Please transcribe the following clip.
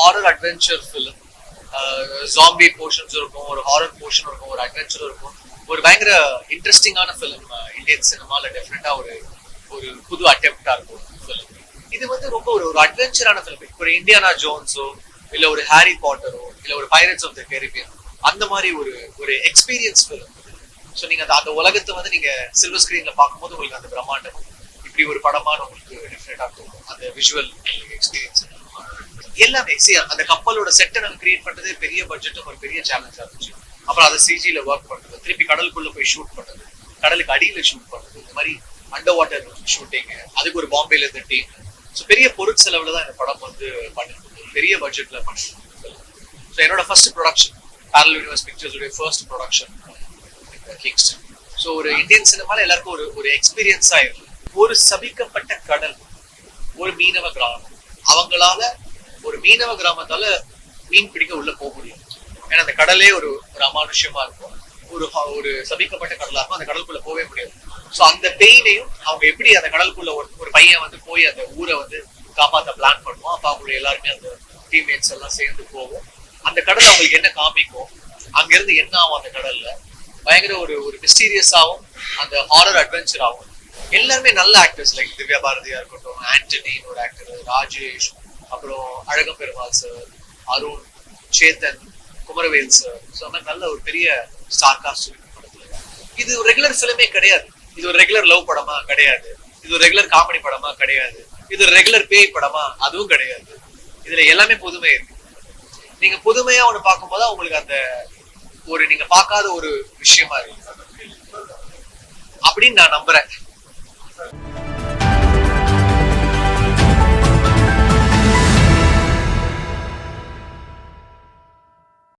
Horror adventure film zombie portions இருக்கும் ஒரு horror portion இருக்கும் ஒரு அட்வென்ச்சர் இருக்கும். ஒரு பயங்கர இன்ட்ரெஸ்டிங்கான ஃபிலிம் இந்தியன் சினிமால டெஃபினட்டாக ஒரு ஒரு புது அட்டெம்ப்டாக இருக்கும் ஃபிலிம் இது வந்து ரொம்ப ஒரு ஒரு அட்வென்ச்சரான ஃபிலிம் ஒரு இந்தியானா ஜோன்ஸோ இல்ல ஒரு ஹாரி பாட்டரோ இல்ல ஒரு பைரட்ஸ் ஆஃப் த கேரிபியன் அந்த மாதிரி ஒரு ஒரு எக்ஸ்பீரியன்ஸ் ஃபிலிம் ஸோ நீங்க அந்த அந்த உலகத்தை வந்து நீங்க சில்வர் ஸ்க்ரீனில் பார்க்கும்போது உங்களுக்கு அந்த பிரம்மாண்டம் இப்படி ஒரு படமான உங்களுக்கு டெஃபினட்டாக தோணும். அந்த விஷுவல் எக்ஸ்பீரியன்ஸ் எல்லாமே அந்த கப்பலோட செட்டை நம்ம கிரியேட் பண்றதே பெரிய பட்ஜெட்டும் ஒரு பெரிய சேலஞ்சா இருந்துச்சு. அப்புறம் அதை சிஜியில ஒர்க் பண்றது திருப்பி கடலுக்குள்ள போய் ஷூட் பண்றது கடலுக்கு அடியில ஷூட் பண்றது இந்த மாதிரி அண்டர் வாட்டர் ஷூட்டிங் அதுக்கு ஒரு பாம்பேல இருந்து டீம் ஸோ பெரிய பொருட்செலவுல தான் இந்த படம் வந்து பண்ணிருக்கு பெரிய பட்ஜெட்ல பண்ணிருக்கோம் ஸோ என்னோட first production Parallel Universe Pictures உடைய ஃபர்ஸ்ட் ப்ரொடக்ஷன் கிங்ஸ்டன் ஸோ ஒரு இந்தியன் சினிமால எல்லாருக்கும் ஒரு ஒரு எக்ஸ்பீரியன்ஸ் ஆயிரும் ஒரு சபிக்கப்பட்ட கடல் ஒரு மீனவ கிராமம். அவங்களால ஒரு மீனவ கிராமத்தால மீன் பிடிக்க உள்ள போக முடியும். ஏன்னா அந்த கடலே ஒரு ஒரு அமானுஷ்யமா இருக்கும். ஒரு ஒரு சபிக்கப்பட்ட கடலா இருக்கும். அந்த கடலுக்குள்ள போகவே முடியாது. ஸோ அந்த பெயினையும் அவங்க எப்படி அந்த கடலுக்குள்ள ஒரு ஒரு பையன் வந்து போய் அந்த ஊரை வந்து காப்பாத்த பிளான் பண்ணுவோம் அப்பா அவங்களுடைய எல்லாருமே அந்த டீம்மேட்ஸ் எல்லாம் சேர்ந்து போவோம். அந்த கடல் அவங்களுக்கு என்ன காமிக்கும்? அங்கிருந்து என்ன ஆகும் அந்த கடல்ல? பயங்கர ஒரு ஒரு மிஸ்டீரியஸாகவும் அந்த ஹாரர் அட்வென்ச்சராகவும் எல்லாருமே நல்ல ஆக்டர்ஸ் லைக் திவ்யா பாரதியா இருக்கட்டும் ஆண்டனி ஒரு ஆக்டர் ராஜேஷ் அப்புறம் Azhagam Perumal sir Arun Chetan Kumaravel sir so அந்த நல்ல ஒரு பெரிய ஸ்டார் காஸ்ட் இருக்கு படத்துல. இது ஒரு ரெகுலர் ஃபிலிமே கிடையாது. இது ஒரு ரெகுலர் லவ் படமா கிடையாது. இது ஒரு ரெகுலர் காமெடி படமா கிடையாது. இது ஒரு ரெகுலர் பேய் படமா அதுவும் கிடையாது. இதுல எல்லாமே புதுமை இருக்கு. நீங்க புதுமையா ஒண்ணு பார்க்கும்போது உங்களுக்கு அந்த ஒரு நீங்க பார்க்காத ஒரு விஷயமா இருக்கு. அப்படின்னு நான் நம்புறேன்.